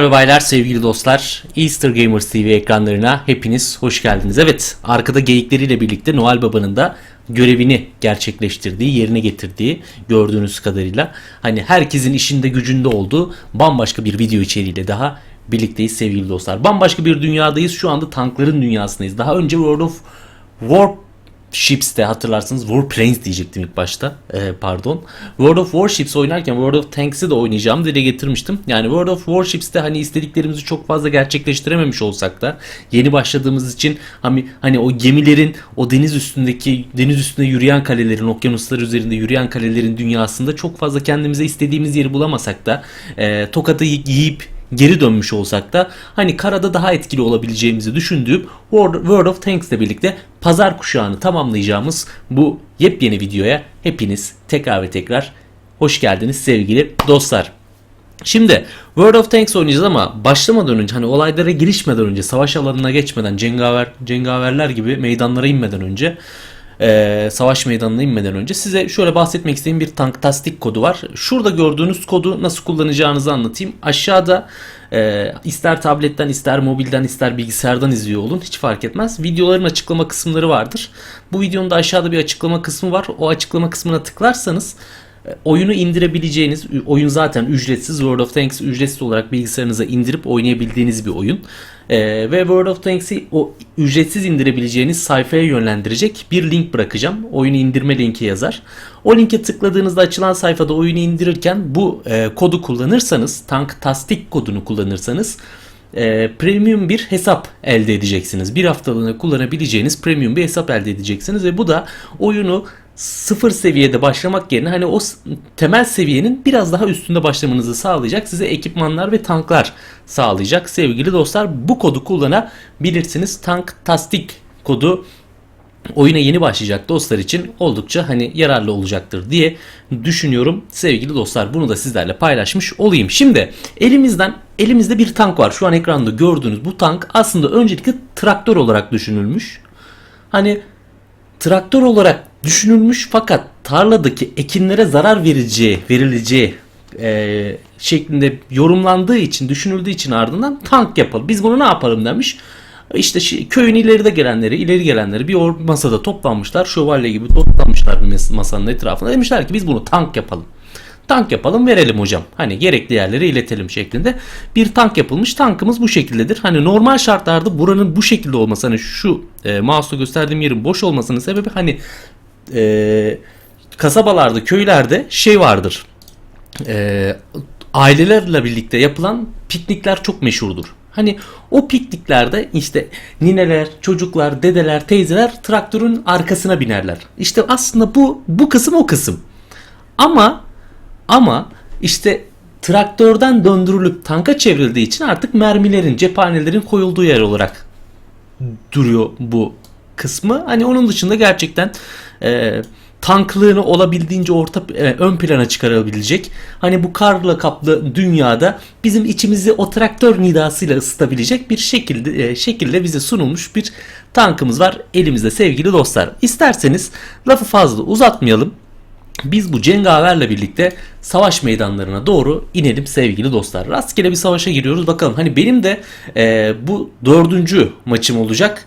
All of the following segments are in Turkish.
Merhaba baylar, sevgili dostlar. Easter Gamers TV ekranlarına hepiniz hoş geldiniz. Evet, arkada geyikleriyle birlikte Noel Baba'nın da görevini gerçekleştirdiği, yerine getirdiği gördüğünüz kadarıyla hani herkesin işinde gücünde olduğu bambaşka bir video içeriğiyle daha birlikteyiz sevgili dostlar. Bambaşka bir dünyadayız. Şu anda tankların dünyasındayız. Daha önce World of Warships'te hatırlarsınız Warplanes diyecektim ilk başta. Ee, pardon. World of Warships oynarken World of Tanks'i de oynayacağım dile getirmiştim. Yani World of Warships'te hani istediklerimizi çok fazla gerçekleştirememiş olsak da yeni başladığımız için hani hani o gemilerin o deniz üstündeki deniz üstünde yürüyen kalelerin okyanuslar üzerinde yürüyen kalelerin dünyasında çok fazla kendimize istediğimiz yeri bulamasak da e, tokadı yiyip geri dönmüş olsak da hani karada daha etkili olabileceğimizi düşündüğüm World, of Tanks ile birlikte pazar kuşağını tamamlayacağımız bu yepyeni videoya hepiniz tekrar ve tekrar hoş geldiniz sevgili dostlar. Şimdi World of Tanks oynayacağız ama başlamadan önce hani olaylara girişmeden önce savaş alanına geçmeden cengaver cengaverler gibi meydanlara inmeden önce e, savaş meydanına inmeden önce size şöyle bahsetmek istediğim bir tanktastik kodu var. Şurada gördüğünüz kodu nasıl kullanacağınızı anlatayım. Aşağıda e, ister tabletten ister mobilden ister bilgisayardan izliyor olun hiç fark etmez. Videoların açıklama kısımları vardır. Bu videonun da aşağıda bir açıklama kısmı var. O açıklama kısmına tıklarsanız oyunu indirebileceğiniz oyun zaten ücretsiz World of Tanks ücretsiz olarak bilgisayarınıza indirip oynayabildiğiniz bir oyun. Ee, ve World of Tanks'i o ücretsiz indirebileceğiniz sayfaya yönlendirecek bir link bırakacağım. Oyunu indirme linki yazar. O linke tıkladığınızda açılan sayfada oyunu indirirken bu e, kodu kullanırsanız, Tanktastic kodunu kullanırsanız e, premium bir hesap elde edeceksiniz. Bir haftalığına kullanabileceğiniz premium bir hesap elde edeceksiniz ve bu da oyunu sıfır seviyede başlamak yerine hani o temel seviyenin biraz daha üstünde başlamanızı sağlayacak. Size ekipmanlar ve tanklar sağlayacak. Sevgili dostlar bu kodu kullanabilirsiniz. Tanktastic kodu oyuna yeni başlayacak dostlar için oldukça hani yararlı olacaktır diye düşünüyorum. Sevgili dostlar bunu da sizlerle paylaşmış olayım. Şimdi elimizden elimizde bir tank var. Şu an ekranda gördüğünüz bu tank aslında öncelikle traktör olarak düşünülmüş. Hani traktör olarak düşünülmüş fakat tarladaki ekinlere zarar vereceği, verileceği e, şeklinde yorumlandığı için, düşünüldüğü için ardından tank yapalım. Biz bunu ne yapalım demiş. İşte şi- köyün ileride gelenleri, ileri gelenleri bir masada toplanmışlar. Şövalye gibi toplanmışlar bir masanın etrafında. Demişler ki biz bunu tank yapalım. Tank yapalım verelim hocam. Hani gerekli yerlere iletelim şeklinde. Bir tank yapılmış. Tankımız bu şekildedir. Hani normal şartlarda buranın bu şekilde olması hani şu e, mouse'la gösterdiğim yerin boş olmasının sebebi hani e, kasabalarda, köylerde şey vardır. E, ailelerle birlikte yapılan piknikler çok meşhurdur. Hani o pikniklerde işte nineler, çocuklar, dedeler, teyzeler traktörün arkasına binerler. İşte aslında bu bu kısım o kısım. Ama ama işte traktörden döndürülüp tanka çevrildiği için artık mermilerin, cephanelerin koyulduğu yer olarak duruyor bu kısmı. Hani onun dışında gerçekten e, tanklığını olabildiğince orta e, ön plana çıkarabilecek. Hani bu karla kaplı dünyada bizim içimizi o traktör nidasıyla ısıtabilecek bir şekilde e, şekilde bize sunulmuş bir tankımız var elimizde sevgili dostlar. İsterseniz lafı fazla uzatmayalım. Biz bu cengaverle birlikte savaş meydanlarına doğru inelim sevgili dostlar. Rastgele bir savaşa giriyoruz. Bakalım hani benim de e, bu dördüncü maçım olacak.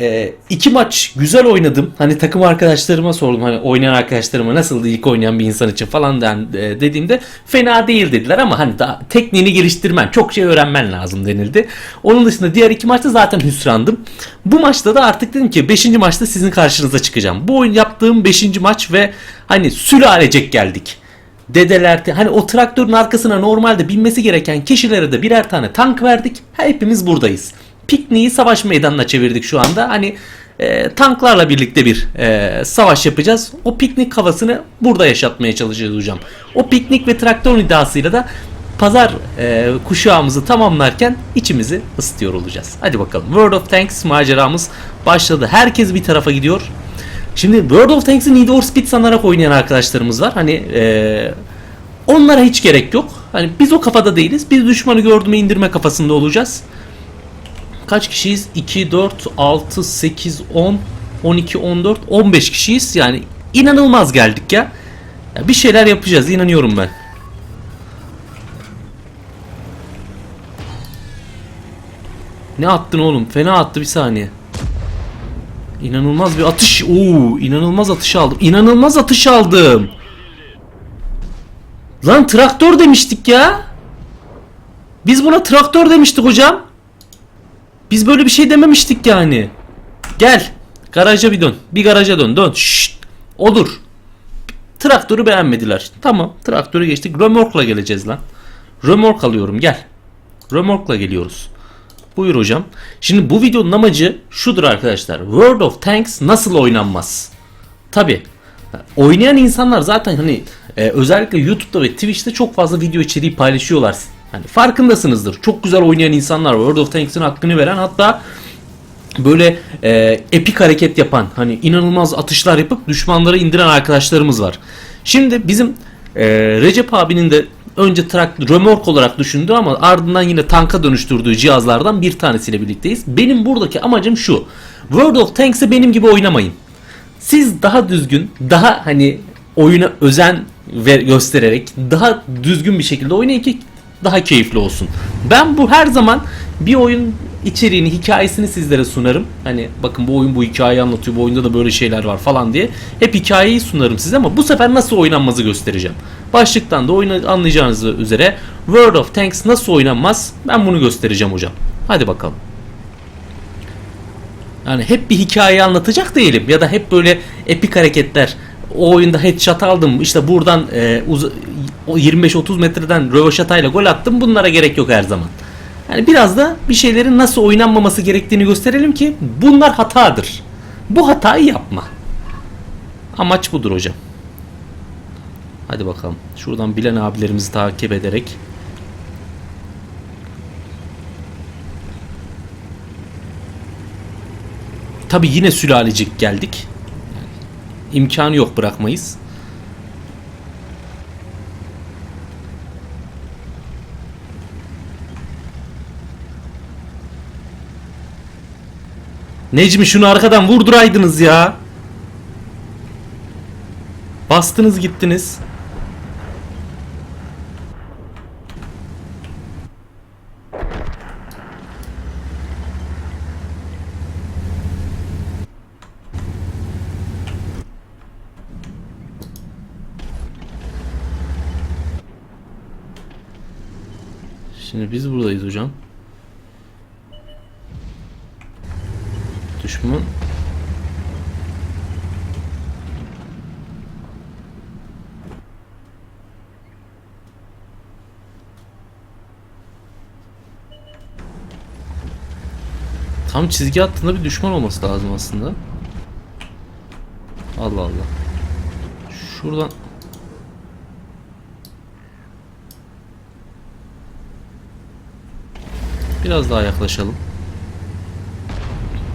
E, iki maç güzel oynadım. Hani takım arkadaşlarıma sordum. Hani oynayan arkadaşlarıma nasıldı ilk oynayan bir insan için falan den, e, dediğimde fena değil dediler ama hani daha tekniğini geliştirmen, çok şey öğrenmen lazım denildi. Onun dışında diğer iki maçta zaten hüsrandım. Bu maçta da artık dedim ki 5. maçta sizin karşınıza çıkacağım. Bu oyun yaptığım 5. maç ve hani sülalecek geldik dedeler hani o traktörün arkasına normalde binmesi gereken kişilere de birer tane tank verdik. Hepimiz buradayız. Pikniği savaş meydanına çevirdik şu anda. Hani e, tanklarla birlikte bir e, savaş yapacağız. O piknik havasını burada yaşatmaya çalışacağız hocam. O piknik ve traktör iddiasıyla da pazar e, kuşağımızı tamamlarken içimizi ısıtıyor olacağız. Hadi bakalım. World of Tanks maceramız başladı. Herkes bir tarafa gidiyor. Şimdi World of Tanks'i Need for Speed sanarak oynayan arkadaşlarımız var. Hani eee, onlara hiç gerek yok. Hani biz o kafada değiliz. Biz düşmanı gördüğümü indirme kafasında olacağız. Kaç kişiyiz? 2, 4, 6, 8, 10, 12, 14, 15 kişiyiz. Yani inanılmaz geldik ya. ya bir şeyler yapacağız inanıyorum ben. Ne attın oğlum? Fena attı bir saniye. İnanılmaz bir atış. Oo, inanılmaz atış aldım. İnanılmaz atış aldım. Lan traktör demiştik ya. Biz buna traktör demiştik hocam. Biz böyle bir şey dememiştik yani. Gel. Garaja bir dön. Bir garaja dön. Dön. Şşt. Odur. Traktörü beğenmediler. Tamam. Traktörü geçtik. Römorkla geleceğiz lan. Römork alıyorum. Gel. Römorkla geliyoruz. Buyur hocam. Şimdi bu videonun amacı şudur arkadaşlar. World of Tanks nasıl oynanmaz? Tabi. Oynayan insanlar zaten hani e, özellikle YouTube'da ve Twitch'te çok fazla video içeriği paylaşıyorlar. Hani farkındasınızdır. Çok güzel oynayan insanlar var. World of Tanks'in hakkını veren hatta böyle e, epik hareket yapan hani inanılmaz atışlar yapıp düşmanları indiren arkadaşlarımız var. Şimdi bizim e, Recep abinin de önce trak römork olarak düşündüğü ama ardından yine tanka dönüştürdüğü cihazlardan bir tanesiyle birlikteyiz. Benim buradaki amacım şu. World of Tanks'e benim gibi oynamayın. Siz daha düzgün, daha hani oyuna özen ve göstererek daha düzgün bir şekilde oynayın ki daha keyifli olsun. Ben bu her zaman bir oyun içeriğini, hikayesini sizlere sunarım. Hani bakın bu oyun bu hikayeyi anlatıyor, bu oyunda da böyle şeyler var falan diye. Hep hikayeyi sunarım size ama bu sefer nasıl oynanmazı göstereceğim. Başlıktan da oyunu anlayacağınız üzere World of Tanks nasıl oynanmaz ben bunu göstereceğim hocam. Hadi bakalım. Yani hep bir hikaye anlatacak değilim ya da hep böyle epik hareketler. O oyunda headshot aldım işte buradan e, uz- o 25-30 metreden röveşatayla gol attım bunlara gerek yok her zaman. Yani biraz da bir şeylerin nasıl oynanmaması gerektiğini gösterelim ki bunlar hatadır. Bu hatayı yapma. Amaç budur hocam. Hadi bakalım. Şuradan bilen abilerimizi takip ederek Tabi yine sülalecik geldik. İmkanı yok bırakmayız. Necmi şunu arkadan vurduraydınız ya. Bastınız gittiniz. Şimdi biz buradayız hocam. Düşman Tam çizgi hattında bir düşman olması lazım aslında. Allah Allah. Şuradan Biraz daha yaklaşalım.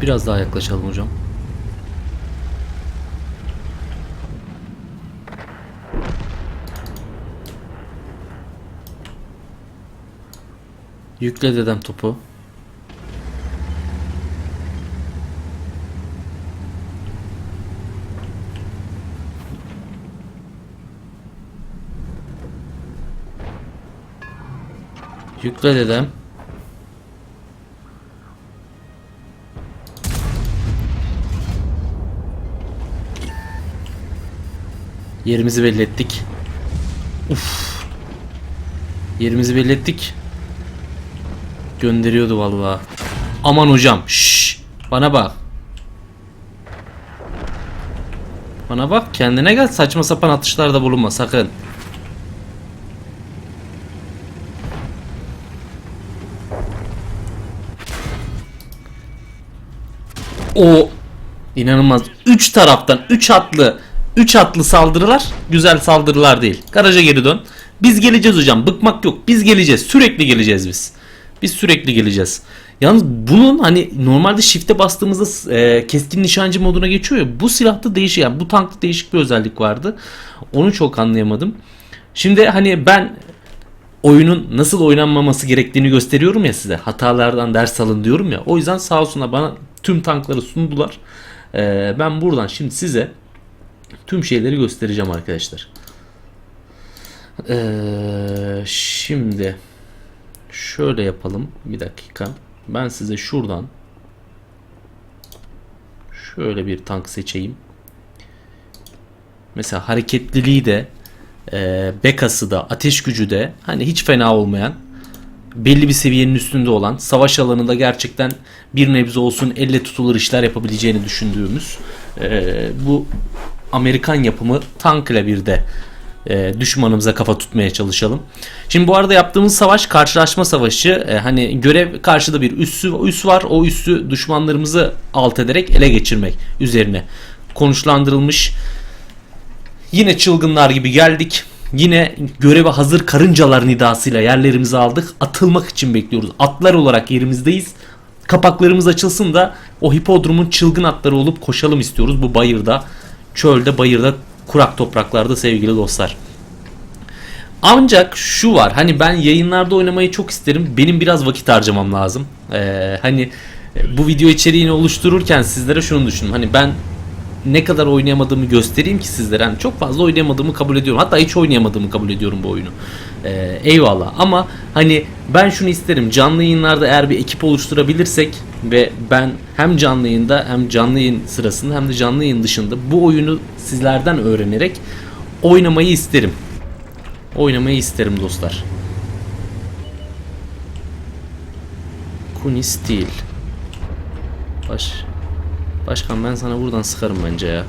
Biraz daha yaklaşalım hocam. Yükle dedem topu. Yükle dedem. Yerimizi belli ettik. Uf. Yerimizi belli ettik. Gönderiyordu vallahi. Aman hocam. Şşş. Bana bak. Bana bak kendine gel saçma sapan atışlarda bulunma sakın. O inanılmaz. 3 taraftan 3 atlı 3 atlı saldırılar güzel saldırılar değil. Garaja geri dön. Biz geleceğiz hocam. Bıkmak yok. Biz geleceğiz. Sürekli geleceğiz biz. Biz sürekli geleceğiz. Yalnız bunun hani normalde shift'e bastığımızda e, keskin nişancı moduna geçiyor ya. Bu silahta değişik yani bu tankta değişik bir özellik vardı. Onu çok anlayamadım. Şimdi hani ben oyunun nasıl oynanmaması gerektiğini gösteriyorum ya size. Hatalardan ders alın diyorum ya. O yüzden sağ olsunlar bana tüm tankları sundular. Ee, ben buradan şimdi size tüm şeyleri göstereceğim arkadaşlar. Ee, şimdi şöyle yapalım. Bir dakika. Ben size şuradan şöyle bir tank seçeyim. Mesela hareketliliği de e, bekası da ateş gücü de hani hiç fena olmayan belli bir seviyenin üstünde olan savaş alanında gerçekten bir nebze olsun elle tutulur işler yapabileceğini düşündüğümüz e, bu Amerikan yapımı tank ile bir de e, düşmanımıza kafa tutmaya çalışalım. Şimdi bu arada yaptığımız savaş karşılaşma savaşı. E, hani görev karşıda bir üssü üs var. O üssü düşmanlarımızı alt ederek ele geçirmek üzerine konuşlandırılmış. Yine çılgınlar gibi geldik. Yine göreve hazır karıncalar nidasıyla yerlerimizi aldık. Atılmak için bekliyoruz. Atlar olarak yerimizdeyiz. Kapaklarımız açılsın da o hipodromun çılgın atları olup koşalım istiyoruz bu bayırda. Çölde, bayırda, kurak topraklarda sevgili dostlar. Ancak şu var hani ben yayınlarda oynamayı çok isterim. Benim biraz vakit harcamam lazım. Ee, hani bu video içeriğini oluştururken sizlere şunu düşündüm. Hani ben ne kadar oynayamadığımı göstereyim ki sizlere. Hani çok fazla oynayamadığımı kabul ediyorum. Hatta hiç oynayamadığımı kabul ediyorum bu oyunu. Ee, eyvallah. Ama hani ben şunu isterim. Canlı yayınlarda eğer bir ekip oluşturabilirsek ve ben hem canlı yayında hem canlı yayın sırasında hem de canlı yayın dışında bu oyunu sizlerden öğrenerek oynamayı isterim. Oynamayı isterim dostlar. Kuni Steel. Baş. Başkan ben sana buradan sıkarım bence ya.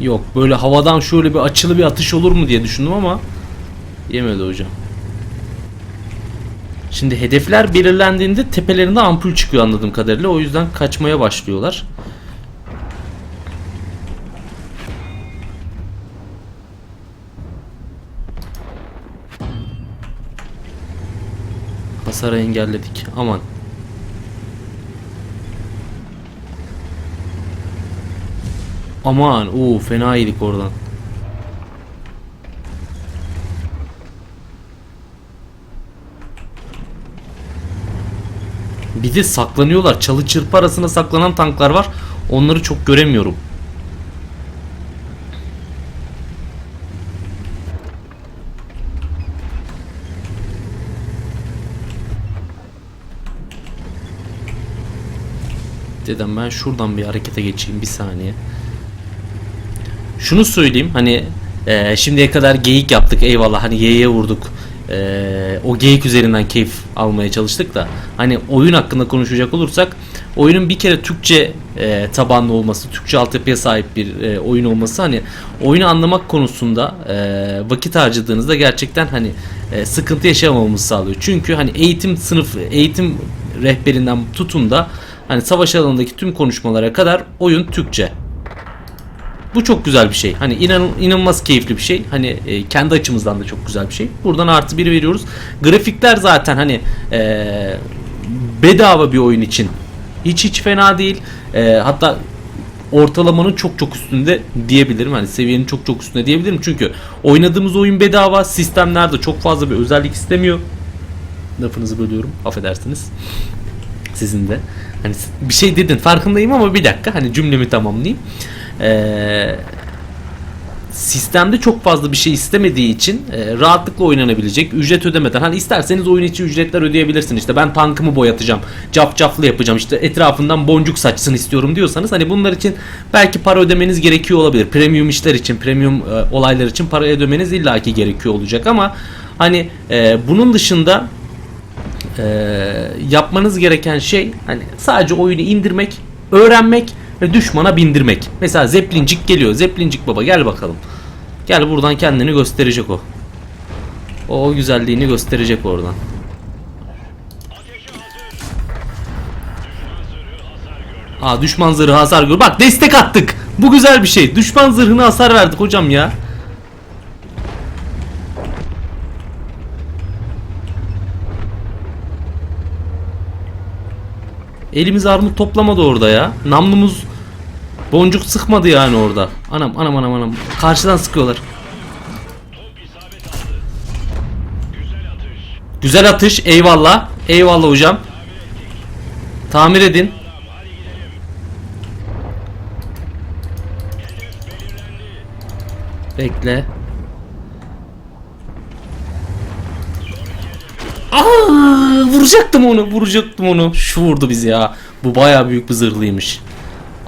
Yok böyle havadan şöyle bir açılı bir atış olur mu diye düşündüm ama yemedi hocam. Şimdi hedefler belirlendiğinde tepelerinde ampul çıkıyor anladığım kadarıyla. O yüzden kaçmaya başlıyorlar. Hasarı engelledik. Aman. Aman. Oo fena yedik oradan. Bir de saklanıyorlar. Çalı çırpı arasında saklanan tanklar var. Onları çok göremiyorum. Dedem ben şuradan bir harekete geçeyim bir saniye. Şunu söyleyeyim hani e, şimdiye kadar geyik yaptık eyvallah hani yeğe vurduk. E, o geyik üzerinden keyif almaya çalıştık da hani oyun hakkında konuşacak olursak oyunun bir kere Türkçe e, tabanlı olması, Türkçe altyapıya sahip bir e, oyun olması hani oyunu anlamak konusunda e, vakit harcadığınızda gerçekten hani e, sıkıntı yaşamamamızı sağlıyor. Çünkü hani eğitim sınıf eğitim rehberinden tutun da hani savaş alanındaki tüm konuşmalara kadar oyun Türkçe. Bu çok güzel bir şey. Hani inan, inanılmaz keyifli bir şey. Hani e, kendi açımızdan da çok güzel bir şey. Buradan artı bir veriyoruz. Grafikler zaten hani e, bedava bir oyun için hiç hiç fena değil. E, hatta ortalamanın çok çok üstünde diyebilirim. Hani seviyenin çok çok üstünde diyebilirim. Çünkü oynadığımız oyun bedava. Sistemlerde çok fazla bir özellik istemiyor. Lafınızı bölüyorum. Affedersiniz. Sizin de. Hani bir şey dedin farkındayım ama bir dakika hani cümlemi tamamlayayım. Ee, sistemde çok fazla bir şey istemediği için e, rahatlıkla oynanabilecek ücret ödemeden. Hani isterseniz oyun içi ücretler ödeyebilirsiniz. İşte ben tankımı boyatacağım cafcaflı yapacağım işte etrafından boncuk saçsın istiyorum diyorsanız hani bunlar için belki para ödemeniz gerekiyor olabilir. Premium işler için premium e, olaylar için para ödemeniz illaki gerekiyor olacak ama hani e, bunun dışında e, yapmanız gereken şey hani sadece oyunu indirmek öğrenmek ve düşmana bindirmek. Mesela Zeplincik geliyor. Zeplincik baba gel bakalım. Gel buradan kendini gösterecek o. O, o güzelliğini gösterecek oradan. Aa düşman zırhı hasar gör. Bak destek attık. Bu güzel bir şey. Düşman zırhına hasar verdik hocam ya. Elimiz armut toplamadı orada ya. Namlumuz boncuk sıkmadı yani orada. Anam anam anam anam. Karşıdan sıkıyorlar. Güzel atış. Eyvallah. Eyvallah hocam. Tamir edin. Bekle. Aa, vuracaktım onu, vuracaktım onu. Şu vurdu bizi ya. Bu baya büyük bir zırhlıymış.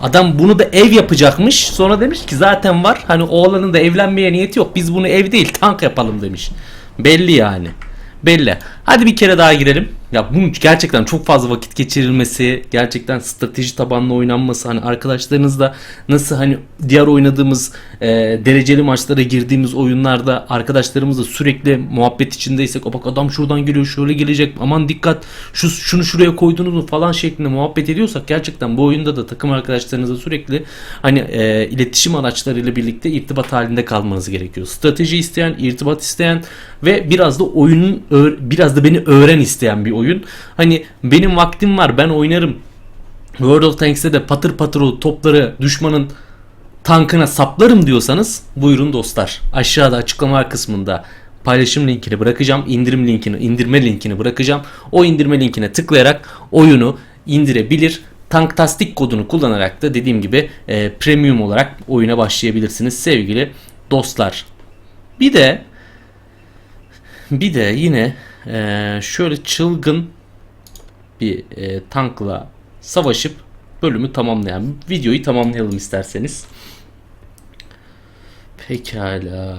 Adam bunu da ev yapacakmış. Sonra demiş ki zaten var. Hani oğlanın da evlenmeye niyeti yok. Biz bunu ev değil tank yapalım demiş. Belli yani. Belli. Hadi bir kere daha girelim. Ya bunun gerçekten çok fazla vakit geçirilmesi, gerçekten strateji tabanlı oynanması, hani arkadaşlarınızla nasıl hani diğer oynadığımız e, dereceli maçlara girdiğimiz oyunlarda arkadaşlarımızla sürekli muhabbet içindeysek, o bak adam şuradan geliyor, şöyle gelecek, aman dikkat, şu şunu şuraya koydunuz mu falan şeklinde muhabbet ediyorsak gerçekten bu oyunda da takım arkadaşlarınızla sürekli hani e, iletişim araçlarıyla birlikte irtibat halinde kalmanız gerekiyor. Strateji isteyen, irtibat isteyen ve biraz da oyunun biraz da beni öğren isteyen bir oyun. Hani benim vaktim var ben oynarım. World of Tanks'te de patır patır o topları düşmanın tankına saplarım diyorsanız buyurun dostlar. Aşağıda açıklama kısmında paylaşım linkini bırakacağım. indirim linkini, indirme linkini bırakacağım. O indirme linkine tıklayarak oyunu indirebilir. Tanktastik kodunu kullanarak da dediğim gibi e, premium olarak oyuna başlayabilirsiniz sevgili dostlar. Bir de bir de yine eee, şöyle çılgın bir eee, tankla savaşıp bölümü tamamlayan videoyu tamamlayalım isterseniz. Pekala.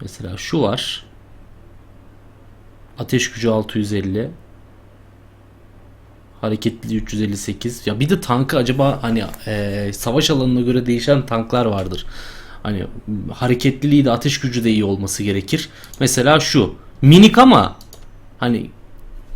Mesela şu var. Ateş gücü 650. Hareketliliği 358. Ya bir de tankı acaba hani eee, savaş alanına göre değişen tanklar vardır. Hani hareketliliği de ateş gücü de iyi olması gerekir. Mesela şu. Minik ama hani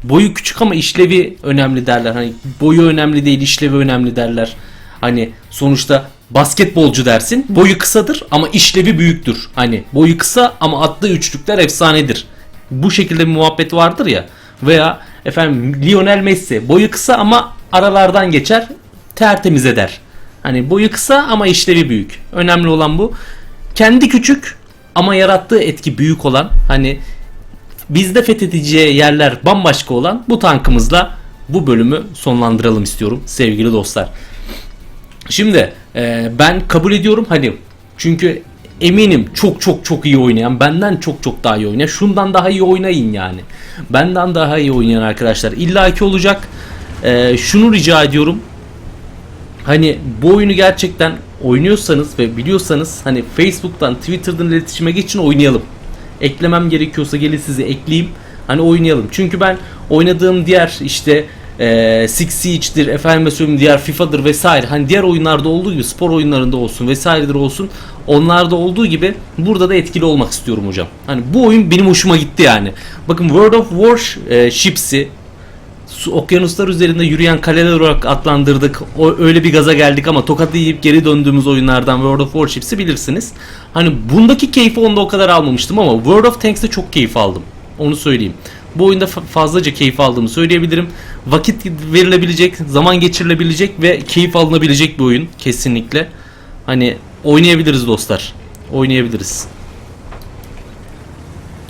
boyu küçük ama işlevi önemli derler. Hani boyu önemli değil, işlevi önemli derler. Hani sonuçta basketbolcu dersin. Boyu kısadır ama işlevi büyüktür. Hani boyu kısa ama attığı üçlükler efsanedir. Bu şekilde bir muhabbet vardır ya. Veya efendim Lionel Messi boyu kısa ama aralardan geçer tertemiz eder. Hani boyu kısa ama işlevi büyük. Önemli olan bu. Kendi küçük ama yarattığı etki büyük olan hani bizde fethedeceği yerler bambaşka olan bu tankımızla bu bölümü sonlandıralım istiyorum sevgili dostlar. Şimdi e, ben kabul ediyorum hani çünkü eminim çok çok çok iyi oynayan benden çok çok daha iyi oynayan şundan daha iyi oynayın yani. Benden daha iyi oynayan arkadaşlar illaki olacak. E, şunu rica ediyorum hani bu oyunu gerçekten oynuyorsanız ve biliyorsanız hani Facebook'tan Twitter'dan iletişime geçin oynayalım. Eklemem gerekiyorsa gelin sizi ekleyeyim. Hani oynayalım. Çünkü ben oynadığım diğer işte e, Six Siege'dir, efendim söyleyeyim diğer FIFA'dır vesaire. Hani diğer oyunlarda olduğu gibi spor oyunlarında olsun vesairedir olsun. Onlarda olduğu gibi burada da etkili olmak istiyorum hocam. Hani bu oyun benim hoşuma gitti yani. Bakın World of Warships'i su, okyanuslar üzerinde yürüyen kaleler olarak adlandırdık. O, öyle bir gaza geldik ama tokat yiyip geri döndüğümüz oyunlardan World of Warships'i bilirsiniz. Hani bundaki keyfi onda o kadar almamıştım ama World of Tanks'te çok keyif aldım. Onu söyleyeyim. Bu oyunda fa- fazlaca keyif aldığımı söyleyebilirim. Vakit verilebilecek, zaman geçirilebilecek ve keyif alınabilecek bir oyun kesinlikle. Hani oynayabiliriz dostlar. Oynayabiliriz.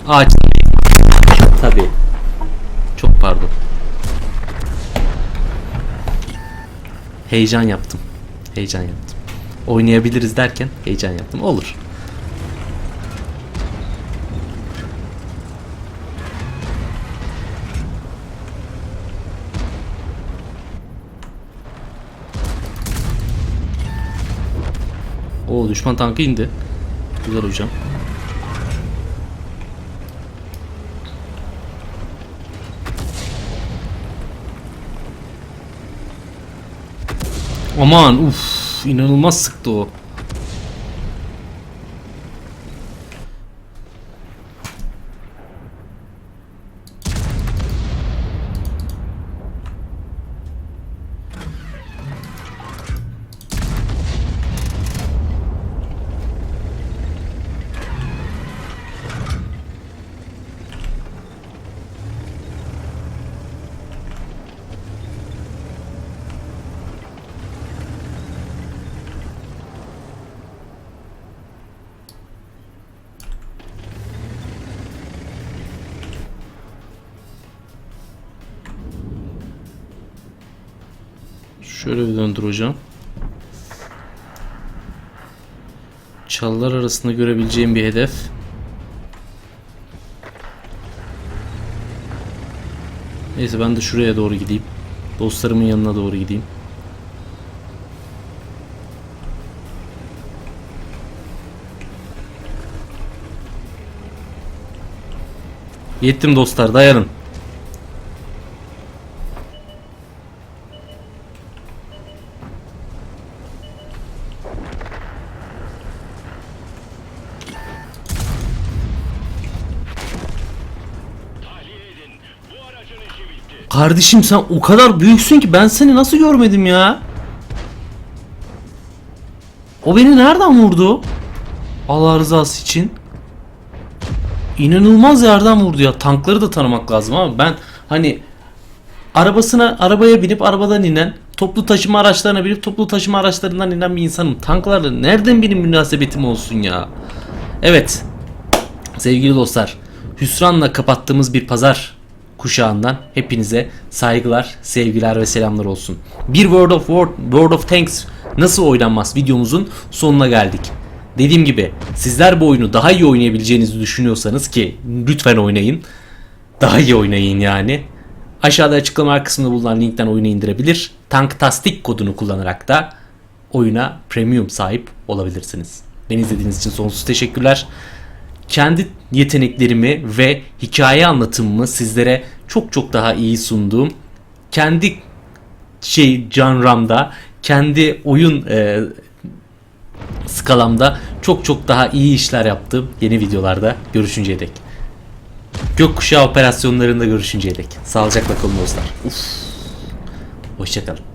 Ağaç. Heyecan yaptım. Heyecan yaptım. Oynayabiliriz derken heyecan yaptım. Olur. O düşman tankı indi. Güzel hocam. Aman uf inanılmaz sıktı o. Şöyle bir döndür hocam. Çalılar arasında görebileceğim bir hedef. Neyse ben de şuraya doğru gideyim. Dostlarımın yanına doğru gideyim. Yettim dostlar dayanın. Kardeşim sen o kadar büyüksün ki ben seni nasıl görmedim ya? O beni nereden vurdu? Allah rızası için. İnanılmaz yerden vurdu ya. Tankları da tanımak lazım ama ben hani arabasına arabaya binip arabadan inen toplu taşıma araçlarına binip toplu taşıma araçlarından inen bir insanım. Tanklarla nereden benim münasebetim olsun ya? Evet. Sevgili dostlar, hüsranla kapattığımız bir pazar kuşağından hepinize saygılar, sevgiler ve selamlar olsun. Bir World of War, World of Tanks nasıl oynanmaz videomuzun sonuna geldik. Dediğim gibi sizler bu oyunu daha iyi oynayabileceğinizi düşünüyorsanız ki lütfen oynayın. Daha iyi oynayın yani. Aşağıda açıklama kısmında bulunan linkten oyunu indirebilir. Tanktastik kodunu kullanarak da oyuna premium sahip olabilirsiniz. Beni izlediğiniz için sonsuz teşekkürler kendi yeteneklerimi ve hikaye anlatımımı sizlere çok çok daha iyi sunduğum kendi şey canramda kendi oyun e, skalamda çok çok daha iyi işler yaptığım yeni videolarda görüşünceye dek. Gökkuşağı operasyonlarında görüşünceye dek. Sağlıcakla kalın dostlar. Uf. Hoşçakalın.